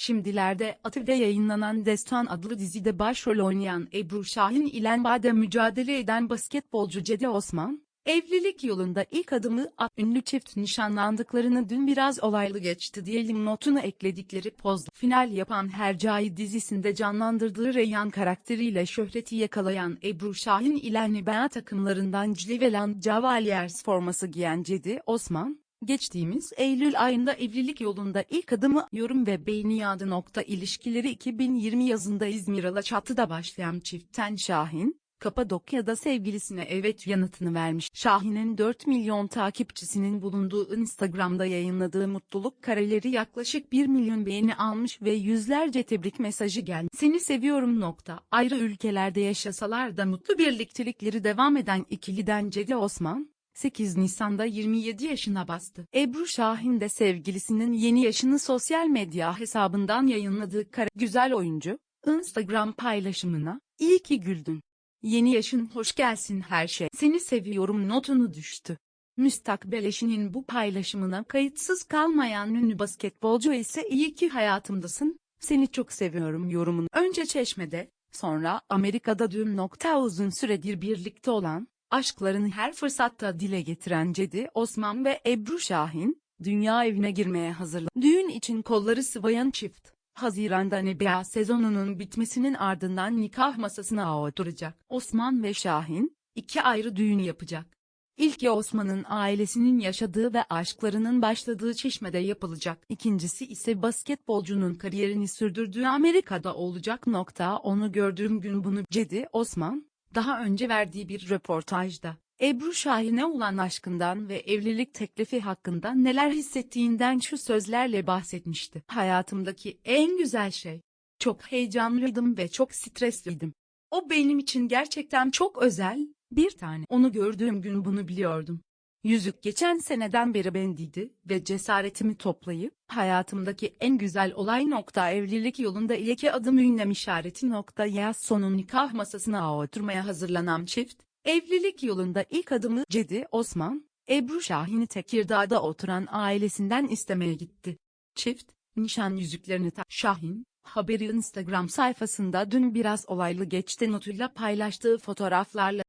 Şimdilerde ATV'de yayınlanan Destan adlı dizide başrol oynayan Ebru Şahin ile Bade mücadele eden basketbolcu Cedi Osman, evlilik yolunda ilk adımı at. Ünlü çift nişanlandıklarını dün biraz olaylı geçti diyelim notunu ekledikleri pozda. Final yapan Hercai dizisinde canlandırdığı Reyhan karakteriyle şöhreti yakalayan Ebru Şahin ile Nibea takımlarından Cleveland Cavaliers forması giyen Cedi Osman, Geçtiğimiz Eylül ayında evlilik yolunda ilk adımı yorum ve beğeni. Nokta ilişkileri 2020 yazında İzmir Alaçatı'da başlayan çiftten Şahin, Kapadokya'da sevgilisine evet yanıtını vermiş. Şahin'in 4 milyon takipçisinin bulunduğu Instagram'da yayınladığı mutluluk kareleri yaklaşık 1 milyon beğeni almış ve yüzlerce tebrik mesajı gelmiş. Seni seviyorum. Nokta. Ayrı ülkelerde yaşasalar da mutlu birliktelikleri devam eden ikiliden Cedi Osman, 8 Nisan'da 27 yaşına bastı. Ebru Şahin de sevgilisinin yeni yaşını sosyal medya hesabından yayınladığı kare güzel oyuncu, Instagram paylaşımına, iyi ki güldün. Yeni yaşın hoş gelsin her şey. Seni seviyorum notunu düştü. Müstakbel eşinin bu paylaşımına kayıtsız kalmayan ünlü basketbolcu ise iyi ki hayatımdasın, seni çok seviyorum yorumunu. Önce Çeşme'de, sonra Amerika'da dün nokta uzun süredir birlikte olan, aşklarını her fırsatta dile getiren Cedi Osman ve Ebru Şahin, dünya evine girmeye hazırlandı. Düğün için kolları sıvayan çift, Haziran'da NBA sezonunun bitmesinin ardından nikah masasına oturacak. Osman ve Şahin, iki ayrı düğün yapacak. İlki Osman'ın ailesinin yaşadığı ve aşklarının başladığı Çeşme'de yapılacak. İkincisi ise basketbolcunun kariyerini sürdürdüğü Amerika'da olacak. Nokta onu gördüğüm gün bunu Cedi Osman, daha önce verdiği bir röportajda, Ebru Şahin'e olan aşkından ve evlilik teklifi hakkında neler hissettiğinden şu sözlerle bahsetmişti. Hayatımdaki en güzel şey. Çok heyecanlıydım ve çok stresliydim. O benim için gerçekten çok özel, bir tane. Onu gördüğüm gün bunu biliyordum. Yüzük geçen seneden beri bendiydi ve cesaretimi toplayıp hayatımdaki en güzel olay nokta evlilik yolunda ilk adım ünlem işareti nokta yaz sonu nikah masasına oturmaya hazırlanan çift, evlilik yolunda ilk adımı Cedi Osman, Ebru Şahin'i Tekirdağ'da oturan ailesinden istemeye gitti. Çift, nişan yüzüklerini tak Şahin, haberi Instagram sayfasında dün biraz olaylı geçti notuyla paylaştığı fotoğraflarla